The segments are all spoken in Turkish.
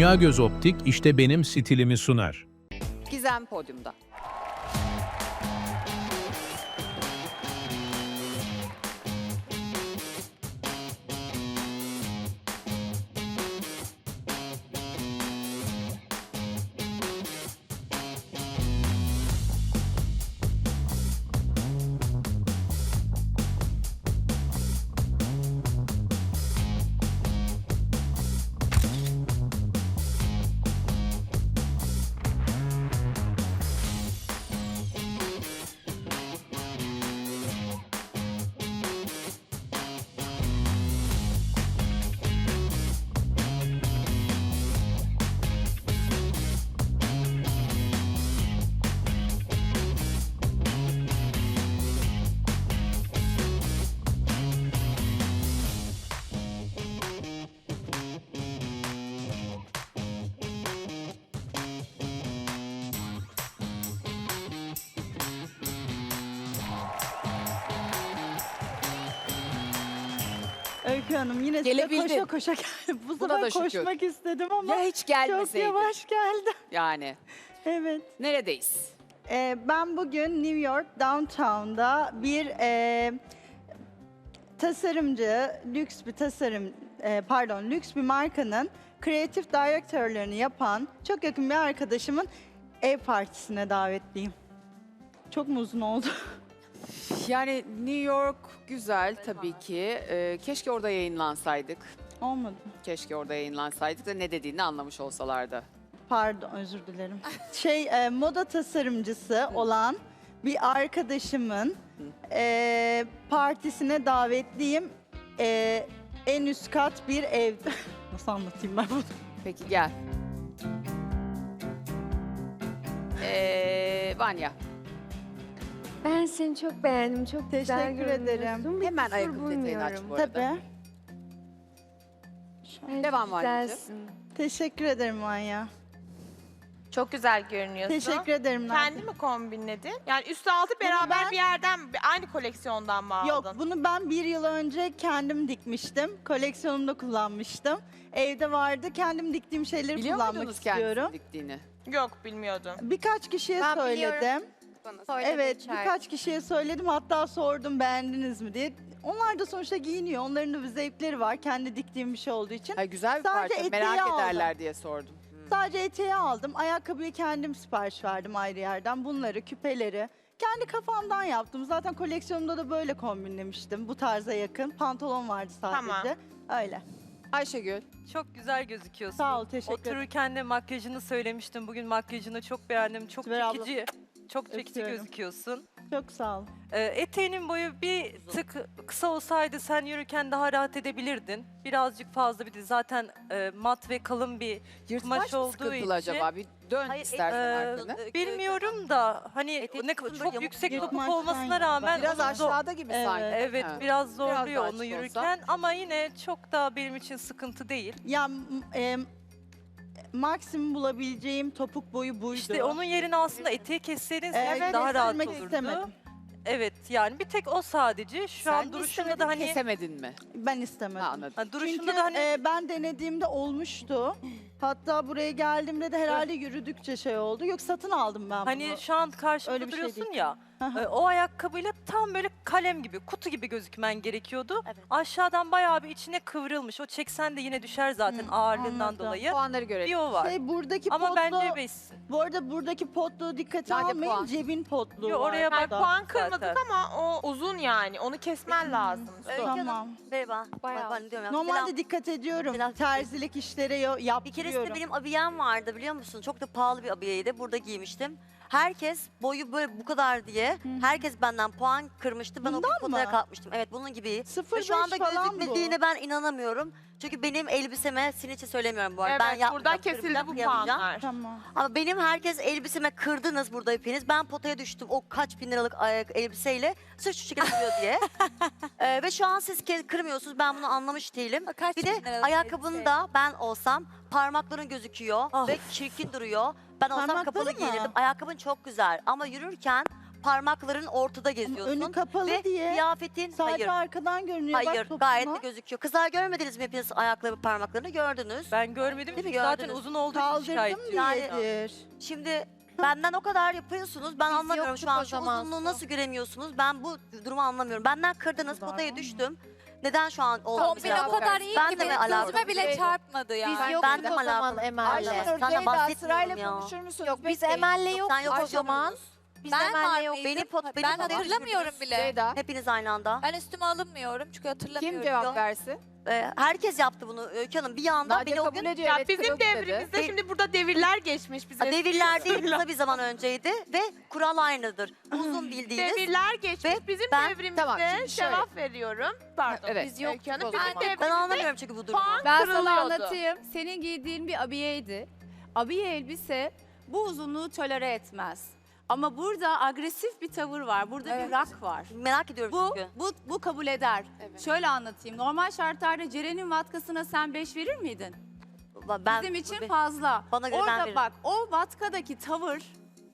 Dünya Göz Optik işte benim stilimi sunar. Gizem podyumda. Öykü Hanım yine size Gelebildin. koşa koşa geldim. Bu Buna da sefer şükür. koşmak istedim ama Ya hiç çok gelmeseydin. yavaş geldim. Yani Evet. neredeyiz? Ee, ben bugün New York Downtown'da bir e, tasarımcı, lüks bir tasarım, e, pardon lüks bir markanın kreatif direktörlerini yapan çok yakın bir arkadaşımın ev partisine davetliyim. Çok mu uzun oldu? Yani New York güzel tabii ki. Ee, keşke orada yayınlansaydık. Olmadı. Keşke orada yayınlansaydık da ne dediğini anlamış olsalardı. Pardon özür dilerim. Şey e, moda tasarımcısı olan bir arkadaşımın e, partisine davetliyim. E, en üst kat bir ev. Nasıl anlatayım ben bunu? Peki gel. Ee, Vanya. Ben seni çok beğendim. Çok güzel Teşekkür ederim. görünüyorsun. Bir Hemen kusur ayakkabı detayını aç bulmuyorum. bu arada. Tabii. Bence Devam Vanya'cığım. güzelsin. Teşekkür ederim Manya. Çok güzel görünüyorsun. Teşekkür ederim. Kendi mi kombinledin? Yani üstü altı beraber ben- bir yerden, bir- aynı koleksiyondan mı aldın? Yok bunu ben bir yıl önce kendim dikmiştim. Koleksiyonumda kullanmıştım. Evde vardı. Kendim diktiğim şeyleri Biliyor kullanmak muydunuz kendisini istiyorum. diktiğini? Yok bilmiyordum. Birkaç kişiye Ben söyledim. Biliyorum. Evet, birkaç kişiye söyledim. Hatta sordum beğendiniz mi diye. Onlar da sonuçta giyiniyor. Onların da bir zevkleri var. Kendi diktiğim bir şey olduğu için. Ay güzel bir Sadece parça. eteği Merak aldım. ederler diye sordum. Hmm. Sadece eteği aldım. Ayakkabıyı kendim sipariş verdim ayrı yerden. Bunları, küpeleri. Kendi kafamdan yaptım. Zaten koleksiyonumda da böyle kombinlemiştim. Bu tarza yakın. Pantolon vardı sadece. Tamam. Öyle. Ayşegül. Çok güzel gözüküyorsun. Sağ ol, teşekkür ederim. Otururken de makyajını söylemiştim. Bugün makyajını çok beğendim. Çok Sibel abla. çekici. Çok çekici Öpüyorum. gözüküyorsun. Çok sağ ol. Ee, eteğinin boyu bir tık kısa olsaydı sen yürürken daha rahat edebilirdin. Birazcık fazla bir de zaten e, mat ve kalın bir Yırtmaç Kumaş mı olduğu sıkıntılı için- acaba? Bir dön Hayır, istersen e, arkana. bilmiyorum da hani Etek ne kısmında çok yamuk yüksek yırtmaç topuk olmasına rağmen Biraz onu zor- aşağıda gibi Evet. sanki. Evet Ha. biraz zorluyor daha açık onu olsa. yürürken ama yine çok da benim için sıkıntı değil. Ya m- e, maksimum bulabileceğim topuk boyu buydu. İşte onun yerine aslında eteği kesseydin Evet, daha rahat olurdu. istemedim. Evet yani bir tek o sadece. Şu Sen an duruşunda da hani kesemedin mi? Ben istemedim. Ha, anladım. Ha, duruşunda Çünkü da hani e, ben denediğimde olmuştu. Hatta buraya geldiğimde de herhalde yürüdükçe şey oldu. Yok satın aldım ben hani bunu. şu an karşımda Öyle bir şey duruyorsun değil. ya. Aha. e, o ayakkabıyla tam böyle kalem gibi, kutu gibi gözükmen gerekiyordu. Evet. Aşağıdan bayağı bir içine kıvrılmış. O çeksen de yine düşer zaten Hı, ağırlığından anladım. dolayı. Puanları Bir görelim. o var. Şey buradaki Ama potlu, bence beşsin. bu arada buradaki potluğu dikkate Nerede almayın. puan? Cebin potluğu Yo, oraya var bak, Yani burada. puan zaten. kırmadık ama o uzun yani. Onu kesmen lazım. Öykü Tamam. Merhaba. Bayağı. Ben diyorum ya, Normalde selam. dikkat ediyorum. Selam. Terzilik işlere yo- Bir yaptırıyorum. keresinde benim abiyem vardı biliyor musun? Çok da pahalı bir abiyeydi. Burada giymiştim. Herkes boyu böyle bu kadar diye herkes benden puan kırmıştı. Ben o Bundan potaya mı? kalkmıştım. Evet bunun gibi. Sıfır Ve şu anda falan gözükmediğine ben inanamıyorum. Çünkü benim elbiseme için söylemiyorum bu arada. ben Evet, yapmayacağım, buradan kesildi bu kıyamayacağım. puanlar. Tamam. Ama benim herkes elbiseme kırdınız burada hepiniz. Ben potaya düştüm o kaç bin liralık ayak elbiseyle. Sırf şu şekilde duruyor diye. Ee, ve şu an siz ke- kırmıyorsunuz. Ben bunu anlamış değilim. Kaç Bir bin de liralık ayakkabını elbise? da ben olsam parmakların gözüküyor Ah. ve çirkin duruyor. Ben olsam Parmakları kapalı mı? giyinirdim. Ayakkabın çok güzel ama yürürken parmakların ortada Ama geziyorsun. önü kapalı Ve diye kıyafetin sadece hayır. arkadan görünüyor. Bak Hayır topuma. gayet de gözüküyor. Kızlar görmediniz mi hepiniz ayakları parmaklarını gördünüz. Ben görmedim Değil mi? ki zaten Gördünüz. uzun olduğu için Kaldırdım şikayetçiyim. diyedir. Şimdi benden o kadar yapıyorsunuz. Ben Biz anlamıyorum yoktuk şu an. o Şu zaman uzunluğu nasıl göremiyorsunuz? Ben bu durumu anlamıyorum. Benden kırdınız, potaya düştüm. Neden şu an oldu? Kombin o kadar iyi Ben ki de mi benim alakalı? gözüme bile çarpmadı yani. Ben- Biz ben yoktuk de o zaman alakalı. Emel'le. Ayşenur, Senden Ceyda, bahsetmiyorum sırayla ya. konuşur musunuz? Yok biz Bekleyin. Emel'le yok Sen yok o zaman. musunuz? Biz Ben Emel'le var yok. mıydım? Beni pot- beni ben hatırlamıyorum bile. Ceyda. Hepiniz aynı anda. Ben üstüme alınmıyorum çünkü hatırlamıyorum. Kim cevap Yok. versin? Ee, herkes yaptı bunu Öykü Hanım. Bir anda Nadia beni o kabul gün ediyor. Ya evet, bizim kırıldı dedi. devrimizde şimdi burada devirler geçmiş bize. devirler değil kısa bir zaman önceydi ve kural aynıdır. Uzun bildiğiniz. Devirler geçmiş. Ve bizim ben- devrimizde Tamam, şimdi şöyle. cevap veriyorum. Pardon. Evet. Biz yok. Öykü Hanım, Bizim zaman. devrimizde Ben anlamıyorum çünkü bu durumu. puan Ben sana anlatayım. Senin giydiğin bir abiyeydi. Abiye elbise bu uzunluğu tolere etmez. Ama burada agresif bir tavır var. Burada bir rak var. Merak ediyorum Bu, çünkü. bu, bu kabul eder. Şöyle anlatayım. Normal şartlarda Ceren'in vatkasına sen 5 verir miydin? Ben, Bizim için fazla. Bana göre ben Orada veririm. bak o vatkadaki tavır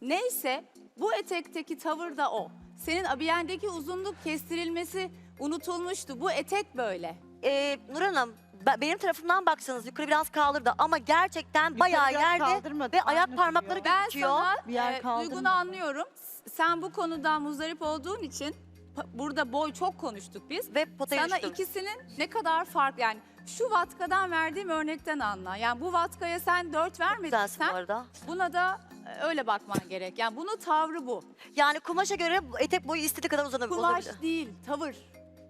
neyse bu etekteki tavır da o. Senin abiyendeki uzunluk kestirilmesi unutulmuştu. Bu etek böyle. Ee, Nur Hanım be- benim tarafımdan baksanız yukarı biraz kaldırdı ama gerçekten bayağı biraz yerde kaldırmadı, ve ayak aynı parmakları. Ben gözüküyor. sana Bir yer e, kaldırmadı. duygunu anlıyorum. S- Sen bu konudan muzdarip olduğun için pa- burada boy çok konuştuk biz. Ve potaya Sana düştüm. ikisinin ne kadar fark yani şu vatkadan verdiğim örnekten anla. Yani bu vatkaya sen dört vermedin Güzelsin bu sen. arada. Buna da e, öyle bakman gerek. Yani bunun tavrı bu. Yani kumaşa göre etek boyu istediği kadar uzanabilir. Kulaş değil, tavır.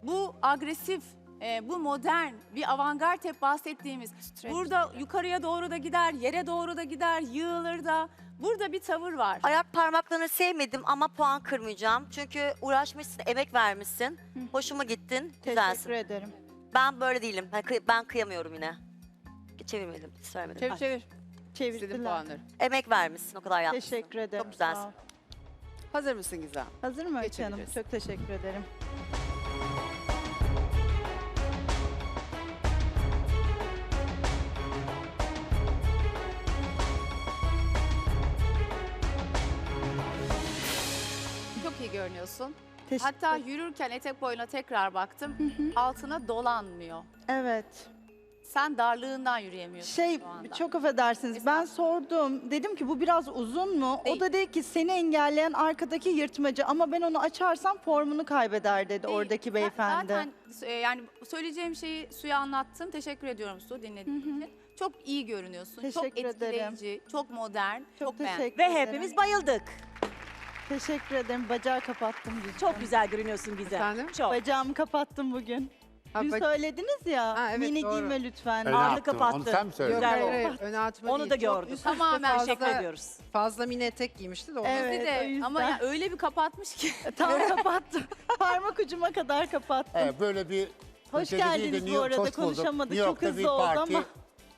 Bu agresif, e, bu modern, bir avantgard hep bahsettiğimiz. Burada yukarıya doğru da gider, yere doğru da gider, yığılır da. Burada bir tavır var. Ayak parmaklarını sevmedim ama puan kırmayacağım. Çünkü uğraşmışsın, emek vermişsin. Hoşuma gittin, Teşekkür güzelsin. ederim. Ben böyle değilim. Ben, kıy- ben kıyamıyorum yine. Çevirmedim, hiç vermedim. Çevir çevir. İstediğin Çevirdiler. puanları. Emek vermişsin, o kadar yapmışsın. Teşekkür ederim. Çok güzelsin. sağ ol. Hazır mısın Gizem? Hazır mı Öykü Hanım? Geçebiliriz. Çok teşekkür ederim. İyi görünüyorsun. Teşekkür Hatta yürürken etek boyuna tekrar baktım. Altına dolanmıyor. Evet. Sen darlığından yürüyemiyorsun Şey şu anda. çok affedersiniz ben sordum dedim ki bu biraz uzun mu? Değil. O da dedi ki seni engelleyen arkadaki yırtmacı ama ben onu açarsam formunu kaybeder dedi Değil. oradaki beyefendi. Zaten e, yani söyleyeceğim şeyi Su'ya anlattım. Teşekkür ediyorum Su dinlediğin için. Çok iyi görünüyorsun. çok Teşekkür ederim. etkileyici, çok modern, çok, çok beğendim. teşekkür Ve ederim. hepimiz bayıldık. Teşekkür ederim. Bacağı kapattım bugün. Çok güzel görünüyorsun Gizem. Efendim? Çok. Bacağımı kapattım bugün. Ha, Dün bak- söylediniz ya. Ha, evet, mini doğru. giyme lütfen. Öyle Ağırlık yaptım. kapattın. Onu sen mi söyledin? Yok Güzel hayır oldu. hayır. Ön açma Onu değil. da Çok gördüm. üst üste Tamamen fazla- Teşekkür ediyoruz. Fazla mini etek giymişti de onu. Evet. De yüzden. ama ya öyle bir kapatmış ki. Tam kapattım. Parmak ucuma kadar kapattım. Evet, böyle bir Hoş Türkiye'de değil de geldiniz New bu York- arada, hoş bulduk. konuşamadık. New Çok York'ta hızlı bir oldu parti ama.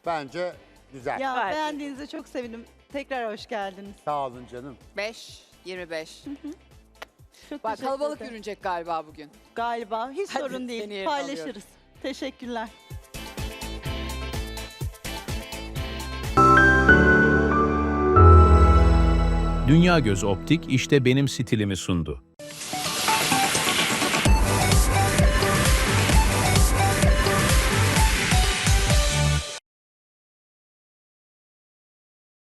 bence güzel. Ya beğendiğinize çok sevindim. Tekrar hoş geldiniz. Sağ olun canım. 5, 25. Çok Bak teşekkür kalabalık ederim. yürünecek galiba bugün. Galiba. Hiç Hadi, sorun seni değil. Paylaşırız. Teşekkürler. Dünya Göz Optik işte benim stilimi sundu.